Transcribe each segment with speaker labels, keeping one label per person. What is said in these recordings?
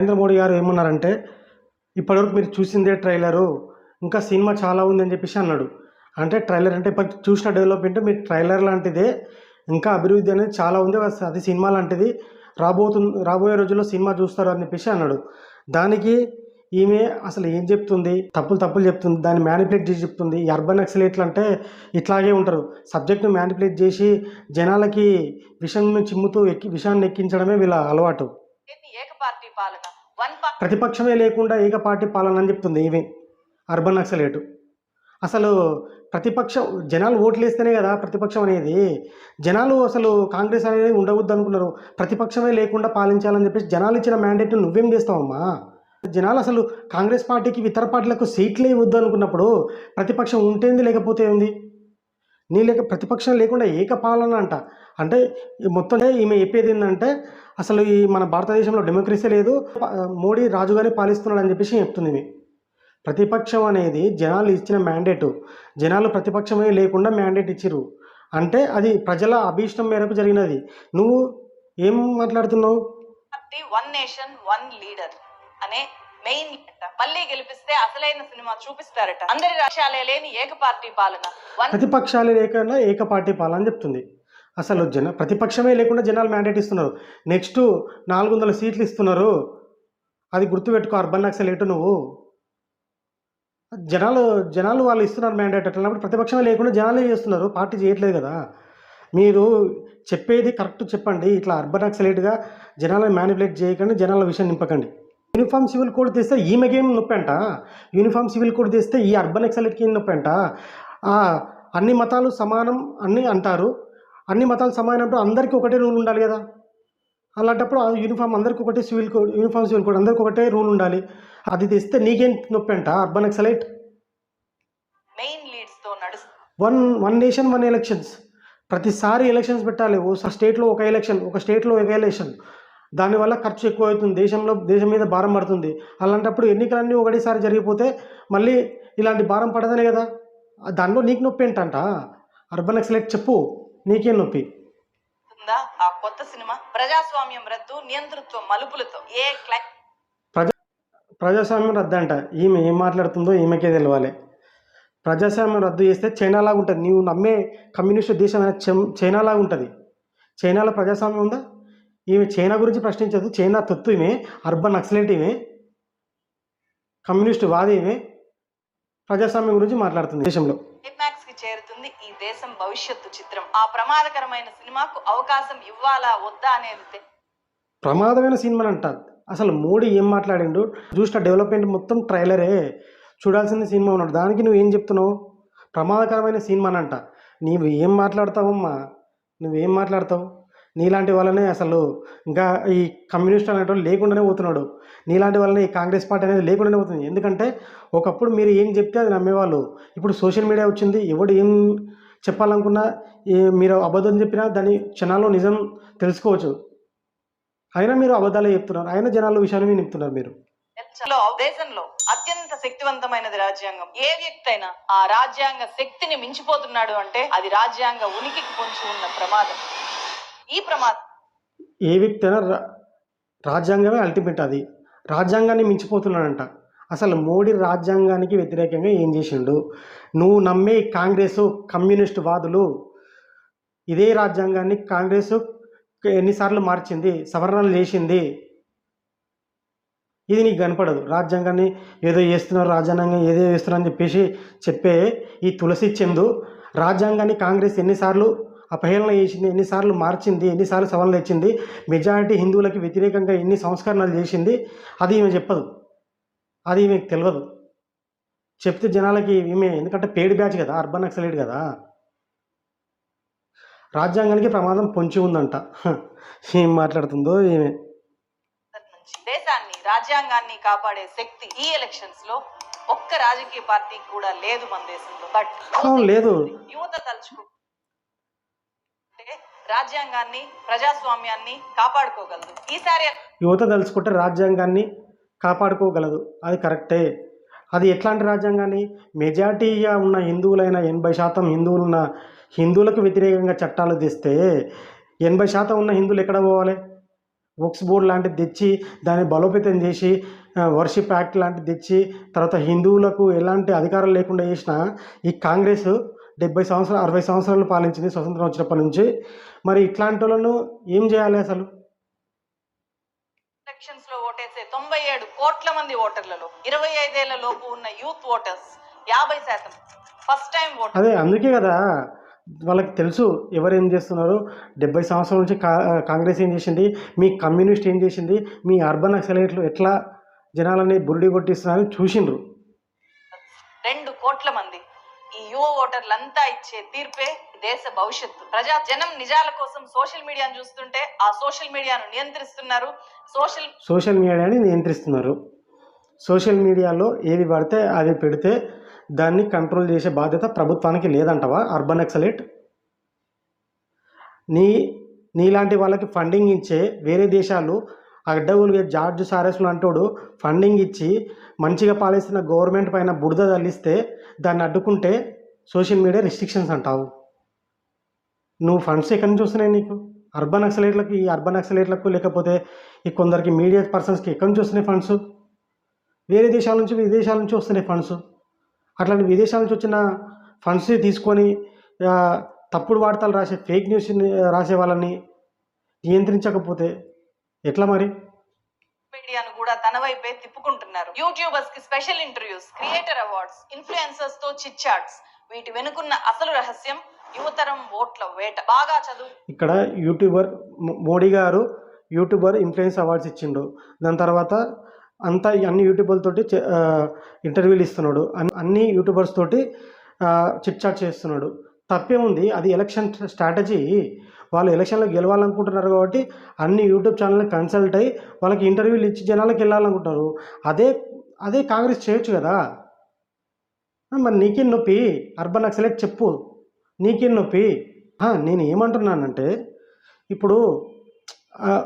Speaker 1: నరేంద్ర మోడీ గారు ఏమన్నారంటే ఇప్పటివరకు మీరు చూసిందే ట్రైలరు ఇంకా సినిమా చాలా ఉంది అని చెప్పేసి అన్నాడు. అంటే ట్రైలర్ అంటే ఇప్పుడు చూసిన డెవలప్మెంట్ మీ ట్రైలర్ లాంటిదే ఇంకా అభివృద్ధి అనేది చాలా ఉంది అది సినిమా లాంటిది రాబోతుంది రాబోయే రోజుల్లో సినిమా చూస్తారు అని చెప్పేసి అన్నాడు. దానికి ఈమె అసలు ఏం చెప్తుంది? తప్పులు తప్పులు చెప్తుంది దాన్ని మ్యానిపులేట్ చేసి చెప్తుంది. ఈ అర్బన్ నక్సలేట్లు అంటే ఇట్లాగే ఉంటారు. సబ్జెక్ట్ను మ్యానిపులేట్ చేసి జనాలకి విషం చిమ్ముతూ ఎక్కి విషయాన్ని ఎక్కించడమే వీళ్ళ అలవాటు. ప్రతిపక్షమే లేకుండా ఏక పార్టీ పాలన అని చెప్తుంది ఈమె అర్బన్ నక్సలేటు. అసలు ప్రతిపక్షం జనాలు ఓట్లు వేస్తేనే కదా ప్రతిపక్షం అనేది. జనాలు అసలు కాంగ్రెస్ అనేది ఉండవద్దు అనుకున్నారు. ప్రతిపక్షమే లేకుండా పాలించాలని చెప్పేసి జనాలు ఇచ్చిన మ్యాండేట్ నువ్వేం చేస్తావమ్మా? జనాలు అసలు కాంగ్రెస్ పార్టీకి ఇతర పార్టీలకు సీట్లే ఇవ్వద్దు అనుకున్నప్పుడు ప్రతిపక్షం ఉంటేంది లేకపోతే ఉంది నీ లేక ప్రతిపక్షం లేకుండా ఏకపాలన అంట. అంటే మొత్తం ఈమె చెప్పేది ఏంటంటే అసలు ఈ మన భారతదేశంలో డెమోక్రసీ లేదు మోడీ రాజుగానే పాలిస్తున్నాడు అని చెప్పేసి చెప్తుంది ఈమె. ప్రతిపక్షం అనేది జనాలు ఇచ్చిన మ్యాండేటు జనాలు ప్రతిపక్షమే లేకుండా మ్యాండేట్ ఇచ్చిరు అంటే అది ప్రజల అభీష్టం మేరకు జరిగినది. నువ్వు ఏం మాట్లాడుతున్నావు?
Speaker 2: వన్ నేషన్ వన్ లీడర్ అనే మెయిన్ మళ్ళీ గెలిపిస్తే అసలైన సినిమా చూపిస్తారట. అందరి రాష్ట్రాలే లేని ఏక పార్టీ పాలన.
Speaker 1: ప్రతిపక్షాలు లేకుండా ఏక పార్టీ పాలన అని చెప్తుంది. అసలు జన ప్రతిపక్షమే లేకుండా జనాలు మ్యాండేట్ ఇస్తున్నారు. నెక్స్ట్ నాలుగు వందల సీట్లు ఇస్తున్నారు. అది గుర్తుపెట్టుకో అర్బన్ నక్సలేటు నువ్వు? జనాలు జనాలు వాళ్ళు ఇస్తున్నారు మ్యాండేట్ అట్లన్నప్పుడు ప్రతిపక్షమే లేకుండా జనాలే చేస్తున్నారు. పార్టీ చేయట్లేదు కదా. మీరు చెప్పేది కరెక్ట్ చెప్పండి. ఇట్లా అర్బన్ నక్సలేట్గా జనాలను మ్యానిపులేట్ చేయకండి జనాల విషయం నింపకండి. యూనిఫామ్ సివిల్ కోడ్ తెస్తే ఈమెకేం నొప్పి అంట యూనిఫామ్ సివిల్ కోడ్ తెస్తే ఈ అర్బన్ నక్సలేట్కి ఏం నొప్పి అంట ఆ, అన్ని మతాలు సమానం అన్ని అంటారు. అన్ని మతాలు సమానప్పుడు అందరికీ ఒకటే రూల్ ఉండాలి కదా. అలాంటప్పుడు ఆ యూనిఫామ్ అందరికీ ఒకటే civil code uniform civil code అందరికీ ఒకటే రూల్ ఉండాలి. అది తెస్తే నీకేం నొప్పి అంట అర్బన్
Speaker 2: నడుస్తుంది
Speaker 1: one one nation one elections. ప్రతిసారి ఎలక్షన్స్ పెట్టాలి. ఓ స్టేట్లో ఒక ఎలక్షన్ ఒక స్టేట్లో ఒక ఎలక్షన్. దానివల్ల ఖర్చు ఎక్కువ అవుతుంది దేశంలో దేశం మీద భారం పడుతుంది. అలాంటప్పుడు ఎన్నికలన్నీ ఒకటేసారి జరిగిపోతే మళ్ళీ ఇలాంటి భారం పడదనే కదా? దానిలో నీకు నొప్పి ఏంటంట? అర్బన్ ఎక్సలెక్ట్ చెప్పు. నీకేం నొప్పి?
Speaker 2: ఆ కొత్త సినిమా ప్రజాస్వామ్యం రద్దు నియంతృత్వ మలుపులతో. ఏ క్లై
Speaker 1: ప్రజాస్వామ్యం రద్దు అంట ఈమె ఏం మాట్లాడుతుందో ఈమెకే తెలవాలి. ప్రజాస్వామ్యం రద్దు చేస్తే చైనాలాగా ఉంటుంది నీవు నమ్మే కమ్యూనిస్ట్ దేశం అయిన చెం- చైనాలాగా ఉంటుంది చైనాలో ప్రజాస్వామ్యం ఉందా? ఈమె చైనా గురించి ప్రశ్నించదు. చైనా తొత్తు ఈమె అర్బన్ నక్సలైట్ ఈమె కమ్యూనిస్ట్ వాది ఈమె ప్రజాస్వామ్యం గురించి మాట్లాడుతుంది దేశంలో.
Speaker 2: చేరుతుంది ఈ దేశం భవిష్యత్తు చిత్రం. ఆ ప్రమాదకరమైన సినిమాకు అవకాశం ఇవ్వాలా వద్దా అనేది
Speaker 1: ప్రమాదమైన సినిమా అంట అసలు మోడీ ఏం మాట్లాడిండు? చూసిన డెవలప్మెంట్ మొత్తం ట్రైలరే. చూడాల్సిన సినిమా ఉన్నాడు దానికి నువ్వు ఏం చెప్తున్నావు? ప్రమాదకరమైన సినిమా అంట నీవు ఏం మాట్లాడతావమ్మా? నువ్వేం మాట్లాడతావు? నీలాంటి వల్లనే అసలు ఇంకా ఈ కమ్యూనిస్ట్ అనేటువంటి లేకుండానే పోతున్నాడు. నీలాంటి వల్లనే ఈ కాంగ్రెస్ పార్టీ అనేది లేకుండానే పోతుంది. ఎందుకంటే ఒకప్పుడు మీరు ఏం చెప్తే అది నమ్మేవాళ్ళు. ఇప్పుడు సోషల్ మీడియా వచ్చింది. ఎవడు ఏం చెప్పాలనుకున్నా మీరు అబద్ధం చెప్పినా దాని క్షణాల్లో నిజం తెలుసుకోవచ్చు. అయినా మీరు అబద్ధాలే చెప్తున్నారు. అయినా జనాల విషయాన్ని నింపుతున్నారు మీరు.
Speaker 2: దేశంలో అత్యంత శక్తివంతమైనది రాజ్యాంగం. ఏ వ్యక్తి అయినా ఆ రాజ్యాంగ శక్తిని మించిపోతున్నాడు అంటే అది రాజ్యాంగ ఉనికికి పొంచి ఉన్న ప్రమాదం. ఈ ప్రమాదం.
Speaker 1: ఏ వ్యక్తి అయినా రా- రాజ్యాంగమే అల్టిమేట్ అది. రాజ్యాంగాన్ని మించిపోతున్నాడంట. అసలు మోడీ రాజ్యాంగానికి వ్యతిరేకంగా ఏం చేసిండు? నువ్వు నమ్మే కాంగ్రెస్ కమ్యూనిస్ట్ వాదులు ఇదే రాజ్యాంగాన్ని కాంగ్రెస్ ఎన్నిసార్లు మార్చింది సవరణలు చేసింది. ఇది నీకు కనపడదు. రాజ్యాంగాన్ని ఏదో చేస్తున్నారు రాజ్యాంగం ఏదో చేస్తున్నారు అని చెప్పేసి చెప్పే ఈ తులసి చందు రాజ్యాంగాన్ని కాంగ్రెస్ ఎన్నిసార్లు అపహేళన చేసింది ఎన్నిసార్లు మార్చింది ఎన్నిసార్లు సవరణలు తెచ్చింది మెజారిటీ హిందువులకి వ్యతిరేకంగా ఎన్ని సంస్కరణలు చేసింది అది ఈమె చెప్పదు. అది ఈమెకు తెలియదు చెప్తే జనాలకి ఈమె ఎందుకంటే పేడ్ బ్యాచ్ కదా అర్బన్ నక్సలైట్ కదా. రాజ్యాంగానికి ప్రమాదం పొంచి ఉందంట. ఏం మాట్లాడుతుందో ఈమె.
Speaker 2: దేశాన్ని రాజ్యాంగాన్ని కాపాడే శక్తి ఈ ఎలక్షన్స్లో ఒక్క రాజకీయ పార్టీ కూడా లేదు మన దేశంలో. బట్
Speaker 1: లేదు.
Speaker 2: యువత తలుచుకుంటే రాజ్యాంగాన్ని ప్రజాస్వామ్యాన్ని కాపాడుకోగలదు. ఈసారి
Speaker 1: యువత తలుచుకుంటే రాజ్యాంగాన్ని కాపాడుకోగలదు. అది కరెక్టే. అది ఎట్లాంటి రాజ్యాంగాన్ని? మెజార్టీగా ఉన్న హిందువులైన ఎనభై శాతం హిందువులు ఉన్న హిందువులకు వ్యతిరేకంగా చట్టాలు తెస్తే ఎనభై శాతం ఉన్న హిందువులు ఎక్కడ పోవాలి? వక్స్ బోర్డ్ లాంటిది తెచ్చి దాన్ని బలోపేతం చేసి వర్షిప్ యాక్ట్ లాంటిది తెచ్చి తర్వాత హిందువులకు ఎలాంటి అధికారం లేకుండా చేసిన ఈ కాంగ్రెస్ డెబ్బై సంవత్సరాలు అరవై సంవత్సరాలు పాలించింది స్వతంత్రం వచ్చినప్పటి నుంచి. మరి ఇట్లాంటి వాళ్ళను ఏం చేయాలి అసలు?
Speaker 2: ఎలక్షన్స్లో ఓటేసే తొంభై ఏడు కోట్ల మంది ఓటర్లలో ఇరవై ఐదేళ్ళ లోపు ఉన్న యూత్ ఓటర్స్ యాభై శాతం ఫస్ట్ టైం ఓటర్
Speaker 1: అదే అందుకే కదా. వాళ్ళకి తెలుసు ఎవరు ఏం చేస్తున్నారు. డెబ్బై సంవత్సరాల నుంచి కాంగ్రెస్ ఏం చేసింది? మీ కమ్యూనిస్ట్ ఏం చేసింది? మీ అర్బన్ నక్సలైట్లు ఎట్లా జనాలని బురిడి కొట్టిస్తున్నారని చూసిండ్రు.
Speaker 2: రెండు కోట్ల మంది. యువ ఓటర్లంతా ఇచ్చే తీర్పే దేశ భవిష్యత్తు. ప్రజా జనం నిజాల కోసం సోషల్ మీడియాను చూస్తుంటే ఆ సోషల్ మీడియాను నియంత్రిస్తున్నారు. సోషల్
Speaker 1: సోషల్ మీడియాని నియంత్రిస్తున్నారు. సోషల్ మీడియాలో ఏది పడితే అది పెడితే దాన్ని కంట్రోల్ చేసే బాధ్యత ప్రభుత్వానికి లేదంటవా అర్బన్ ఎక్సలేట్? నీ నీలాంటి వాళ్ళకి ఫండింగ్ ఇచ్చే వేరే దేశాలు అడ్డవులుగా జార్జ్ సారెస్ అంటోడు ఫండింగ్ ఇచ్చి మంచిగా పాలిస్తున్న గవర్నమెంట్ పైన బురద తల్లిస్తే దాన్ని అడ్డుకుంటే సోషల్ మీడియా రిస్ట్రిక్షన్స్ అంటావు. నువ్వు ఫండ్స్ ఎక్కడి నుంచి వస్తున్నాయి నీకు? అర్బన్ నక్సలైట్లకు ఈ అర్బన్ నక్సలైట్లకు లేకపోతే ఈ కొందరికి మీడియా పర్సన్స్కి ఎక్కడి నుంచి వస్తున్నాయి ఫండ్స్ వేరే దేశాల నుంచి విదేశాల నుంచి వస్తున్నాయి ఫండ్స్ అట్లాంటి విదేశాల నుంచి వచ్చిన ఫండ్స్ తీసుకొని తప్పుడు వార్తలు రాసే ఫేక్ న్యూస్ రాసే వాళ్ళని నియంత్రించకపోతే ఎట్లా మరి?
Speaker 2: మీడియాను కూడా తన వైపే తిప్పుకుంటున్నారు. యూట్యూబర్స్కి స్పెషల్ ఇంటర్వ్యూస్ క్రియేటర్ అవార్డ్స్ ఇన్ఫ్లుయెన్సర్స్తో చిట్ చాట్స్ వీటి వెనుకున్న అసలు రహస్యం యువతరం ఓట్ల వేట. బాగా చదువు.
Speaker 1: ఇక్కడ యూట్యూబర్ మోడీ గారు యూట్యూబర్ ఇన్ఫ్లుయెన్స్ అవార్డ్స్ ఇచ్చిండు. దాని తర్వాత అంతా అన్ని యూట్యూబర్ల తోటి చే- ఇంటర్వ్యూలు ఇస్తున్నాడు. అన్- అన్ని యూట్యూబర్స్ తోటి చిట్ చాట్ చేస్తున్నాడు. తప్పేముంది? అది ఎలక్షన్ స్ట్రాటజీ. వాళ్ళు ఎలక్షన్లో గెలవాలనుకుంటున్నారు కాబట్టి అన్ని యూట్యూబ్ ఛానల్ని కన్సల్ట్ అయ్యి వాళ్ళకి ఇంటర్వ్యూలు ఇచ్చి జనాలకు వెళ్ళాలనుకుంటున్నారు. అదే అదే కాంగ్రెస్ చేయొచ్చు కదా? మరి నీకేం నొప్పి? అర్బన్ నక్సలైట్ చెప్పు. నీకేం నొప్పి? నేను ఏమంటున్నానంటే ఇప్పుడు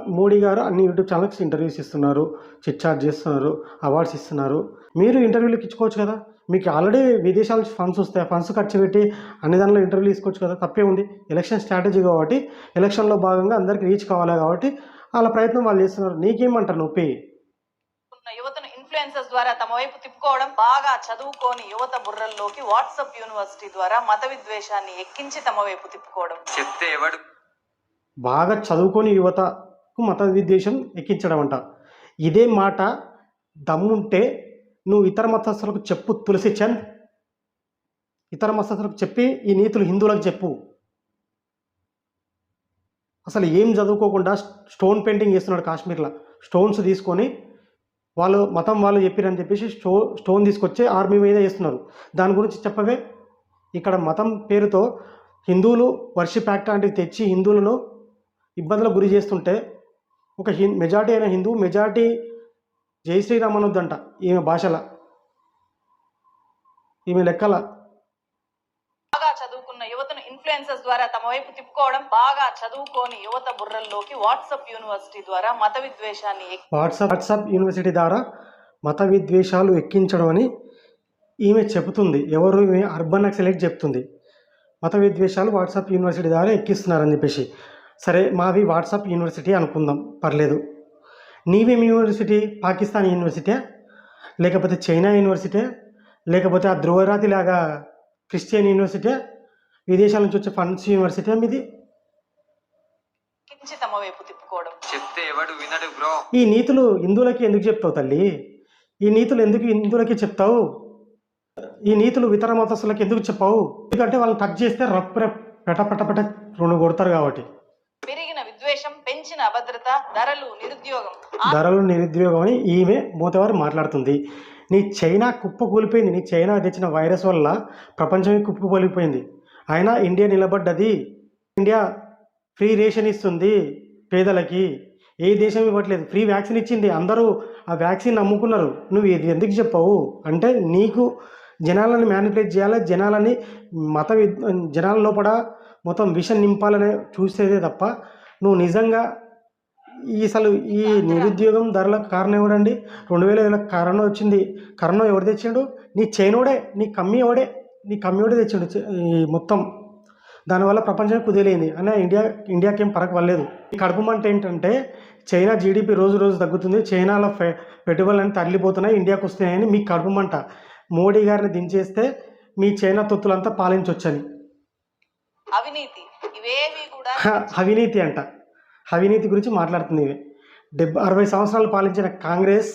Speaker 1: మోడీ గారు అన్ని యూట్యూబ్ ఛానల్స్ ఇంటర్వ్యూస్ ఇస్తున్నారు చిట్ చేస్తున్నారు అవార్డ్స్ ఇస్తున్నారు. మీరు ఇంటర్వ్యూలకు ఇచ్చుకోవచ్చు కదా? మీకు ఆల్రెడీ విదేశాల నుంచి ఫండ్స్ వస్తాయి ఫండ్స్ ఖర్చు పెట్టి అన్ని దానిలో ఇంటర్వ్యూ తీసుకోవచ్చు కదా? తప్పే ఉంది. ఎలక్షన్ స్ట్రాటజీ కాబట్టి ఎలక్షన్లో భాగంగా అందరికి రీచ్ కావాలి కాబట్టి వాళ్ళ ప్రయత్నం వాళ్ళు చేస్తున్నారు. నీకేమంటారు నొప్పి?
Speaker 2: ఇన్ఫ్లుయెన్సర్స్ ద్వారా తమ వైపు తిప్పుకోవడం బాగా చదువుకోని యువత బుర్రల్లోకి వాట్సాప్ యూనివర్సిటీ ద్వారా మత విద్వేషాన్ని ఎక్కించి తమ వైపు తిప్పుకోవడం.
Speaker 3: చెప్తే ఎవడు?
Speaker 1: బాగా చదువుకొని యువతకు మత విద్వేషం ఎక్కించడం అంట. ఇదే మాట దమ్ముంటే నువ్వు ఇతర మతస్థులకు చెప్పు తులసి చంద్. ఇతర మతస్థులకు చెప్పి ఈ నీతులు హిందువులకు చెప్పు. అసలు ఏం చదువుకోకుండా స్టోన్ పెయింటింగ్ చేస్తున్నాడు కాశ్మీర్లో. స్టోన్స్ తీసుకొని వాళ్ళు మతం వాళ్ళు చెప్పిరని చెప్పేసి స్టో స్టోన్ తీసుకొచ్చి ఆర్మీ మీద వేస్తున్నారు. దాని గురించి చెప్పవే. ఇక్కడ మతం పేరుతో హిందువులు వర్షిప్ యాక్ట్ లాంటివి తెచ్చి హిందువులను ఇబ్బందులకు గురి చేస్తుంటే ఒక హిం మెజార్టీ అయిన హిందూ మెజార్టీ జై శ్రీరామ్ అనొద్దంట ఈమె భాషల ఈమె లెక్కల
Speaker 2: బాగా చదువుకున్న యువతను ఇన్ఫ్లుయెన్సర్స్ ద్వారా తమ వైపు తిప్పుకోవడం బాగా చదువుకోని యువత బుర్రల్లోకి వాట్సాప్ యూనివర్సిటీ ద్వారా మత విద్వేషాన్ని
Speaker 1: వాట్సాప్ వాట్సాప్ యూనివర్సిటీ ద్వారా మత విద్వేషాలు ఎక్కించడం అని ఈమె చెబుతుంది. ఎవరు ఈమె అర్బన్ నక్సలైట్ చెప్తుంది. మత విద్వేషాలు వాట్సాప్ యూనివర్సిటీ ద్వారా ఎక్కిస్తున్నారని చెప్పేసి. సరే మాది వాట్సాప్ యూనివర్సిటీ అనుకుందాం. పర్లేదు. నీవేం యూనివర్సిటీ? పాకిస్తాన్ యూనివర్సిటీ లేకపోతే చైనా యూనివర్సిటీ లేకపోతే ఆ ధ్రువరాతి లాగా క్రిస్టియన్ యూనివర్సిటీ విదేశాల నుంచి వచ్చే ఫండ్స్ యూనివర్సిటీ మీది
Speaker 3: చెప్తే ఎవడు వినడు బ్రో.
Speaker 1: ఈ నీతులు హిందువులకి ఎందుకు చెప్తావు తల్లి? ఈ నీతులు ఎందుకు హిందువులకి చెప్తావు? ఈ నీతులు ఇతర మతస్థులకి ఎందుకు చెప్పావు? ఎందుకంటే వాళ్ళని టచ్ చేస్తే రప్ రప్ పెట పెట పెట రెండు కొడతారు కాబట్టి.
Speaker 2: పెరిగిన విద్వేషం పెంచిన అభద్రత ధరలు నిరుద్యోగం.
Speaker 1: ధరలు నిరుద్యోగం అని ఈమె మూతవారు మాట్లాడుతుంది. నీ చైనా కుప్ప కూలిపోయింది. నీ చైనా తెచ్చిన వైరస్ వల్ల ప్రపంచమే కుప్ప కూలిపోయింది. అయినా ఇండియా నిలబడ్డది. ఇండియా ఫ్రీ రేషన్ ఇస్తుంది పేదలకి. ఏ దేశం ఇవ్వట్లేదు. ఫ్రీ వ్యాక్సిన్ ఇచ్చింది. అందరూ ఆ వ్యాక్సిన్ నమ్ముకున్నారు నువ్వు ఇది ఎందుకు చెప్పావు? అంటే నీకు జనాలని మ్యానిపులేట్ చేయాలి? జనాలని మత జనాల లోపల మొత్తం విషం నింపాలని చూసేదే తప్ప నువ్వు నిజంగా ఈ అసలు ఈ నిరుద్యోగం ధరలకు కారణం ఎవడండి రెండు వేల కరోనా వచ్చింది. కరోనా ఎవడు తెచ్చాడు? నీ చైనోడే. నీ కమ్మి ఎవడే? నీ ఎవడే తెచ్చాడు మొత్తం. దానివల్ల ప్రపంచం కుదిలేయింది అని ఇండియా ఇండియాకి ఏం పరకు వల్లేదు ఈ కడుపు మంట ఏంటంటే చైనా జీడిపి రోజు రోజు తగ్గుతుంది. చైనాలో ఫె పెట్టుబడులన్నీ తరలిపోతున్నాయి. ఇండియాకు వస్తున్నాయని మీ కడుపు మంట. మోడీ గారిని దించేస్తే మీ చైనా తొత్తులంతా పాలించవచ్చని
Speaker 2: అవినీతి. ఇవేవి కూడా
Speaker 1: హ, అవినీతి అంట. అవినీతి గురించి మాట్లాడుతుంది ఇవి. డెబ్బై అరవై సంవత్సరాలు పాలించిన Congress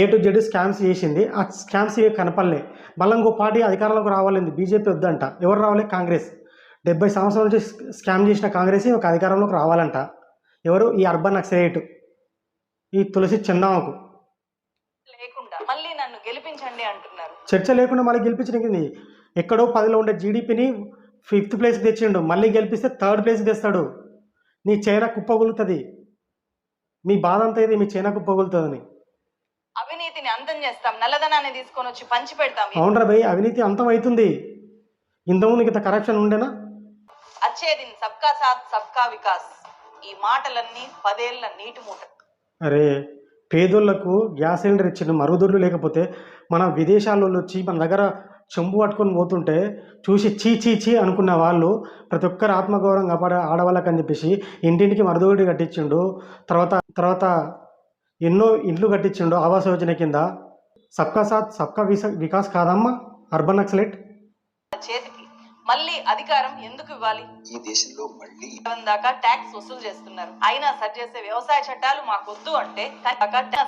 Speaker 1: A to Z scams చేసింది. ఆ స్కామ్స్ ఇవి కనపడలే. మళ్ళీ ఇంకో పార్టీ అధికారంలోకి రావాలింది బీజేపీ వద్దంట. ఎవరు రావాలి? కాంగ్రెస్. డెబ్బై సంవత్సరాల నుంచి స్కామ్ చేసిన కాంగ్రెస్ ఒక అధికారంలోకి రావాలంట. ఎవరు? ఈ అర్బన్ నక్సలైట్ ఈ తులసి చందామకు
Speaker 2: లేకుండా మళ్ళీ నన్ను గెలిపించండి అంటున్నారు.
Speaker 1: చర్చ లేకుండా మళ్ళీ గెలిపించడానికి ఎక్కడో పదిలో ఉండే జీడిపిని ఫిఫ్త్ ప్లేస్కి తెచ్చిండు. మళ్ళీ గెలిపిస్తే థర్డ్ ప్లేస్కి తెస్తాడు. నీ చైనా కుప్పగొలుతుంది మీ బాధ అంతా ఇది మీ చైనా కుప్పగొలుతుందని
Speaker 2: అంతం చేస్తాం నల్లధనాన్ని తీసుకొని వచ్చి పంచి పెడతాం
Speaker 1: అవునరా భయ్ అవినీతి అంతం అవుతుంది ఇంతకుముందు ఇంత కరప్షన్ ఉండేనా?
Speaker 2: అచ్చే దిన్ సబ్కా సాత్ సబ్కా వికాస్. ఈ మాటలన్నీ పదేళ్ళ నీటి మూట.
Speaker 1: అరే పేదోళ్ళకు గ్యాస్ సిలిండర్ ఇచ్చిన మరుగుదొడ్లు లేకపోతే మన విదేశాల్లో వచ్చి మన దగ్గర చెంబు పట్టుకొని పోతుంటే చూసి చీ చీ చీ అనుకున్న వాళ్ళు ప్రతి ఒక్కరు ఆత్మగౌరవం కాపాడే ఆడవాళ్ళకి అని చెప్పేసి ఇంటింటికి మరుగుదొడ్డి కట్టించిండు. తర్వాత తర్వాత ఎన్నో ఇండ్లు కట్టించిండు ఆవాస్ యోజన కింద. సబ్కా సాత్ సబ్కా వికాస్ కాదమ్మా అర్బన్ నక్సలైట్
Speaker 2: చేతికి మళ్ళీ అధికారం ఎందుకు ఇవ్వాలి?
Speaker 4: ఈ దేశంలో మళ్ళీ
Speaker 2: దాకా ట్యాక్స్ వసూలు చేస్తున్నారు. అయినా సరి చేసే వ్యవసాయ చట్టాలు మాకొద్దు అంటే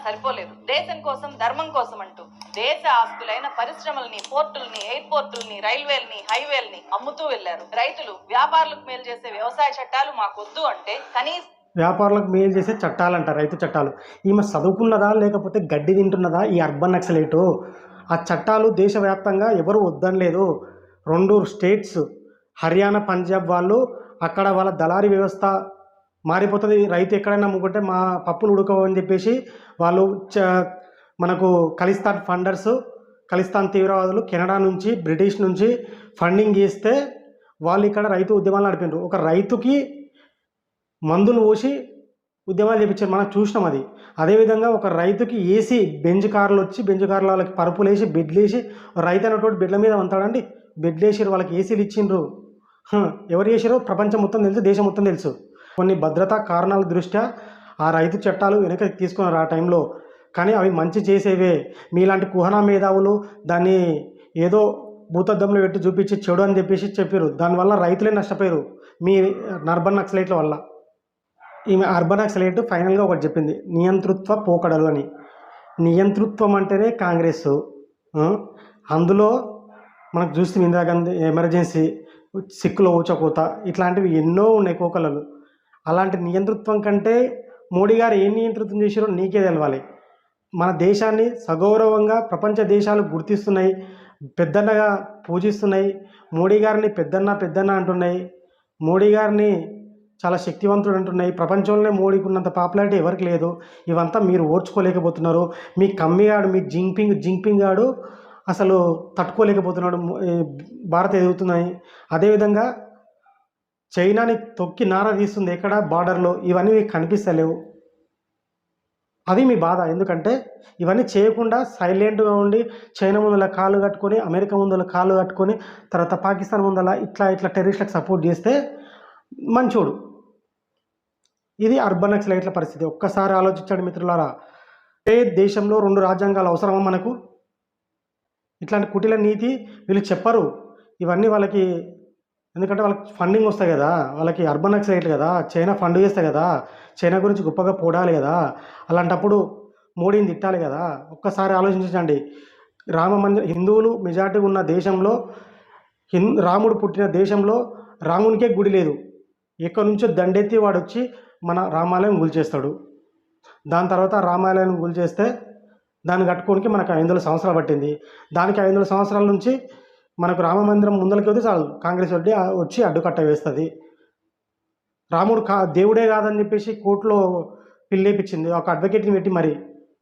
Speaker 2: సరిపోలేదు. దేశం కోసం ధర్మం కోసం అంటూ దేశ ఆస్తులైన పరిశ్రమల్ని పోర్టుల్ని ఎయిర్పోర్టుల్ని రైల్వేల్ని హైవేల్ని అమ్ముతూ వెళ్ళారు రైతులు వ్యాపారులకు మేలు చేసే వ్యవసాయ చట్టాలు మాకొద్దు అంటే కనీస
Speaker 1: వ్యాపారులకు మేలు చేసే చట్టాలు అంట రైతు చట్టాలు. ఈమె చదువుకున్నదా లేకపోతే గడ్డి తింటున్నదా ఈ అర్బన్ నక్సలేటు? ఆ చట్టాలు దేశవ్యాప్తంగా ఎవరు వద్దనలేదు. రెండు స్టేట్స్ హర్యానా పంజాబ్ వాళ్ళు అక్కడ వాళ్ళ దళారీ వ్యవస్థ మారిపోతుంది. రైతు ఎక్కడైనా అమ్ముకుంటే మా పప్పులు ఉడకవని చెప్పేసి వాళ్ళు చ మనకు ఖలిస్తాన్ ఫండర్స్ ఖలిస్తాన్ తీవ్రవాదులు కెనడా నుంచి బ్రిటిష్ నుంచి ఫండింగ్ చేస్తే వాళ్ళు ఇక్కడ రైతు ఉద్యమాలు నడిపినారు. ఒక రైతుకి మందులు పోసి ఉద్యమాలు చేపించారు. మనం చూసినాం అది. అదేవిధంగా ఒక రైతుకి ఏసీ బెంజ్ కార్లు వచ్చి బెంజ్ కార్ల వాళ్ళకి పరుపులు వేసి బెడ్లు వేసి రైతు అనేటువంటి బెడ్ల మీద ఉంటాడండి బెడ్లు వేసారు వాళ్ళకి ఏసీలు ఇచ్చిండ్రు. ఎవరు చేసారో ప్రపంచం మొత్తం తెలుసు దేశం మొత్తం తెలుసు. కొన్ని భద్రతా కారణాల దృష్ట్యా ఆ రైతు చట్టాలు వెనక తీసుకున్నారు ఆ టైంలో కానీ అవి మంచి చేసేవే. మీలాంటి కుహనా మేధావులు దాన్ని ఏదో భూతద్దంలో పెట్టి చూపించి చెడు అని చెప్పేసి చెప్పారు దానివల్ల రైతులే నష్టపోయారు మీ నర్బన్ నక్సలైట్ల వల్ల. ఈమె అర్బన్ నక్సలైట్ ఫైనల్గా ఒకటి చెప్పింది నియంతృత్వ పోకడలు అని. నియంతృత్వం అంటేనే కాంగ్రెస్. అందులో మనకు చూస్తే ఇందిరా గాంధీ ఎమర్జెన్సీ సిక్కులో ఊచకోత ఇట్లాంటివి ఎన్నో ఉన్నాయి కోకలలు. అలాంటి నియంతృత్వం కంటే మోడీ గారు ఏం నియంతృత్వం చేశారో నీకే తెలవాలి. మన దేశాన్ని సగౌరవంగా ప్రపంచ దేశాలు గుర్తిస్తున్నాయి పెద్దన్నగా పూజిస్తున్నాయి. మోడీ గారిని పెద్దన్న పెద్దన్న అంటున్నాయి. మోడీ గారిని చాలా శక్తివంతుడు అంటున్నాయి. ప్రపంచంలోనే మోడీకి ఉన్నంత పాపులారిటీ ఎవరికి లేదు. ఇవంతా మీరు ఓర్చుకోలేకపోతున్నారు. మీ కమ్మిగాడు మీ జింగ్పింగ్ జింపింగ్ గాడు అసలు తట్టుకోలేకపోతున్నాడు. భారత్ ఎదుగుతున్నాయి. అదేవిధంగా చైనాని తొక్కి నార తీస్తుంది ఎక్కడ? బార్డర్లో. ఇవన్నీ మీకు కనిపిస్తలేవు. అది మీ బాధ. ఎందుకంటే ఇవన్నీ చేయకుండా సైలెంట్గా ఉండి చైనా ముందల కాళ్ళు కట్టుకొని అమెరికా ముందల కాళ్ళు కట్టుకొని తర్వాత పాకిస్తాన్ ముందల ఇట్లా ఇట్లా టెర్రరిస్ట్లకు సపోర్ట్ చేస్తే మంచోడు. ఇది అర్బన్ నక్సలైట్ల పరిస్థితి. ఒక్కసారి ఆలోచించండి మిత్రులారా. ఏ దేశంలో రెండు రాజ్యాంగాలు అవసరమా మనకు? ఇట్లాంటి కుటిల నీతి వీళ్ళు చెప్పరు. ఇవన్నీ వాళ్ళకి ఎందుకంటే వాళ్ళకి ఫండింగ్ వస్తాయి కదా. వాళ్ళకి అర్బన్ నక్సలైట్లు కదా. చైనా ఫండ్ చేస్తాయి కదా. చైనా గురించి గొప్పగా పోడాలి కదా. అలాంటప్పుడు మోడీని తిట్టాలి కదా. ఒక్కసారి ఆలోచించండి. రామ మందిర హిందువులు మెజార్టీ ఉన్న దేశంలో హిం రాముడు పుట్టిన దేశంలో రామునికే గుడి లేదు. ఎక్కడి నుంచో దండెత్తి వాడు వచ్చి మన రామాలయం గుల్చేస్తాడు. దాని తర్వాత రామాలయం గుల్చేస్తే దాన్ని కట్టుకోనికి మనకు ఐదు వందల సంవత్సరాలు పట్టింది. దానికి ఐదు వందల సంవత్సరాల నుంచి మనకు రామ మందిరం ముందరికి వస్తే చాలు కాంగ్రెస్ వచ్చి వచ్చి అడ్డుకట్ట వేస్తుంది. రాముడు కా దేవుడే కాదని చెప్పేసి కోర్టులో పిల్లేపించింది ఒక అడ్వకేట్ని పెట్టి మరి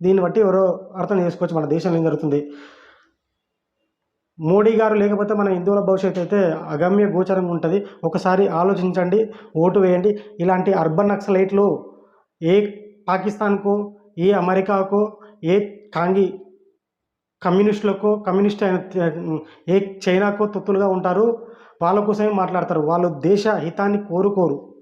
Speaker 1: దీన్ని బట్టి ఎవరో అర్థం చేసుకోవచ్చు మన దేశంలో ఏం జరుగుతుంది. మోడీ గారు లేకపోతే మన హిందువుల భవిష్యత్తు అయితే అగమ్య గోచరంగా ఉంటుంది. ఒకసారి ఆలోచించండి ఓటు వేయండి. ఇలాంటి అర్బన్ నక్సలైట్లు ఏ పాకిస్తాన్కు ఏ అమెరికాకు ఏ కాంగి కమ్యూనిస్టులకు కమ్యూనిస్ట్ అయిన ఏ చైనాకు తొత్తులుగా ఉంటారు. వాళ్ళ కోసమే మాట్లాడతారు. వాళ్ళు దేశ హితాన్ని కోరుకోరు.